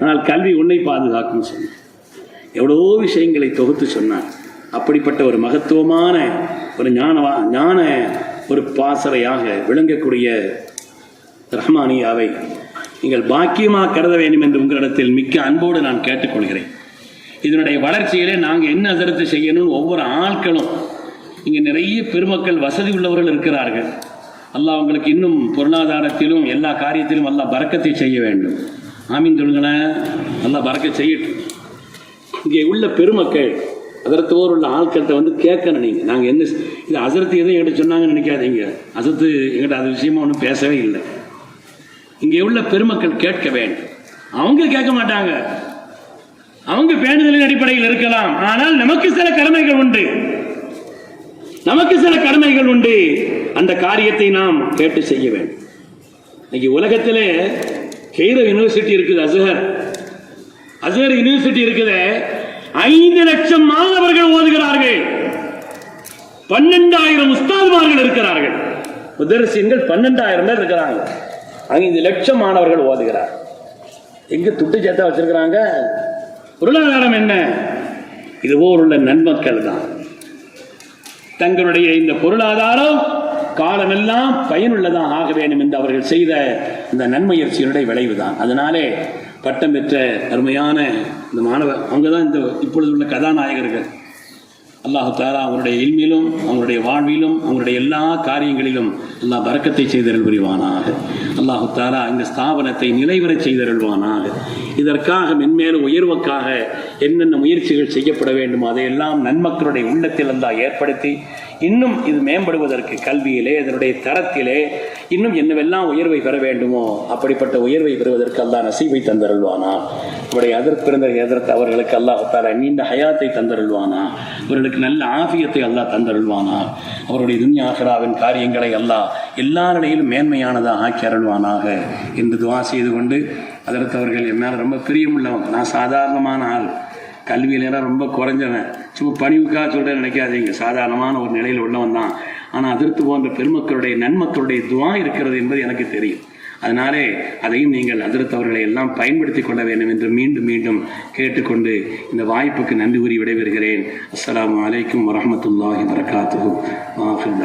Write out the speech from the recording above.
ஆனால் கல்வி உன்னை பாதுகாக்கும் சொன்னார். எவ்வளவோ விஷயங்களை தொகுத்து சொன்னார். அப்படிப்பட்ட ஒரு மகத்துவமான ஒரு ஞானவா ஞான ஒரு பாசறையாக விளங்கக்கூடிய ரஹ்மானியாவை நீங்கள் பாக்கியமாக கருத வேண்டும் என்று உங்களிடத்தில் மிக்க அன்போடு நான் கேட்டுக்கொள்கிறேன். இதனுடைய வளர்ச்சியிலே நாங்கள் என்ன அதிர்த்து செய்யணும்னு ஒவ்வொரு ஆட்களும் இங்கே நிறைய பெருமக்கள் வசதி உள்ளவர்கள் இருக்கிறார்கள். அல்லாஹ் உங்களுக்கு இன்னும் பொருளாதாரத்திலும் எல்லா காரியத்திலும் அல்லாஹ் பறக்கத்தை செய்ய வேண்டும். ஆமீன் சொல்லுங்களேன் நல்லா பறக்க செய்யட்டும். இங்கே உள்ள பெருமக்கள் அதரத்தோர் உள்ள ஆட்கள்கிட்ட வந்து கேட்கணும் நீங்கள் நாங்கள் என்ன இது அசரத்து எதுவும் எங்கிட்ட சொன்னாங்கன்னு நினைக்காதீங்க. அசரத்து என்கிட்ட அது விஷயமா ஒன்றும் பேசவே இல்லை. இங்கே உள்ள பெருமக்கள் கேட்க வேண்டும். அவங்க கேட்க மாட்டாங்க. அவங்க பேணுதலின் அடிப்படையில் இருக்கலாம். ஆனால் நமக்கு சில கடமைகள் உண்டு. நமக்கு சில கடமைகள் உண்டு. அந்த காரியத்தை நாம் கேட்டு செய்ய வேண்டும். இன்னைக்கு உலகத்திலே கெய்ரோ யூனிவர்சிட்டி இருக்குது அசஹர் அசஹர் யூனிவர்சிட்டி இருக்குது. ஐந்து லட்சம் மாணவர்கள் ஓதுகிறார்கள். பன்னெண்டாயிரம் உஸ்தாதுமார்கள் இருக்கிறார்கள். முதரசியங்கள் பன்னெண்டாயிரம் பேர் இருக்கிறாங்க. ஐந்து லட்சம் மாணவர்கள் ஓதுகிறார். எங்க துட்டு சேர்த்தா வச்சிருக்கிறாங்க? பொருளாதாரம் என்ன? இதுவோ உள்ள நன்மக்கள் தான் தங்களுடைய இந்த பொருளாதாரம் காலமெல்லாம் பயனுள்ளதாக ஆக வேண்டும் என்று அவர்கள் செய்த இந்த நன்முயற்சியினுடைய விளைவுதான். அதனாலே பட்டம் பெற்ற அருமையான இந்த மாணவர் அவங்க தான் இந்த இப்பொழுது உள்ள கதாநாயகர்கள் அல்லாஹு தாலா அவருடைய இன்மையிலும் அவருடைய வாழ்விலும் அவருடைய எல்லா காரியங்களிலும் அல்லாஹ் பறக்கத்தை செய்தருள் புரிவானாக அல்லாஹு தாலா இந்த ஸ்தாபனத்தை நிலைவரச் செய்தருள்வானாக. இதற்காக மென்மேலும் உயர்வுக்காக என்னென்ன முயற்சிகள் செய்யப்பட வேண்டுமோ அதையெல்லாம் நன்மக்களுடைய உள்ளத்தில் அல்லாஹ் ஏற்படுத்தி இன்னும் இது மேம்படுவதற்கு கல்வியிலே அதனுடைய தரத்திலே இன்னும் என்னவெல்லாம் உயர்வை பெற வேண்டுமோ அப்படிப்பட்ட உயர்வை பெறுவதற்கு அல்லாஹ் நசீவை தந்தருள்வானா அவருடைய பிறந்த எதிர்த்து அவர்களுக்கு அல்லாஹ் தாலா நீண்ட ஹயாத்தை தந்தருள்வானா? அவர்களுக்கு நல்ல ஆபியத்தை அல்லாஹ் தந்தருள்வானா? அவருடைய துன்யாஹராவின் காரியங்களை அல்லாஹ் எல்லா நிலையிலும் மேன்மையானதாக ஆக்கி அருள்வானாக என்று துவா செய்து கொண்டு அதற்கு அவர்கள் என் மேலே ரொம்ப பிரியமுள்ளவங்க நான் சாதாரணமான ஆள். கல்வியிலாம் ரொம்ப குறைஞ்சவன். சும்மா பணிவுக்காக சொல்கிறேன் நினைக்காதீங்க. சாதாரணமான ஒரு நிலையில் உள்ளவன் தான். ஆனால் அதிர்த்து போன்ற பெருமக்களுடைய நன்மக்களுடைய துவா இருக்கிறது என்பது எனக்கு தெரியும். அதனாலே அதையும் நீங்கள் அதிர்த்தவர்களை எல்லாம் பயன்படுத்தி கொள்ள வேண்டும் என்று மீண்டும் மீண்டும் கேட்டுக்கொண்டு இந்த வாய்ப்புக்கு நன்றி கூறி விடைபெறுகிறேன். அஸ்லாம் அலைக்கும் வரமத்துல்லாஹி வரகாத்து வாஹிர்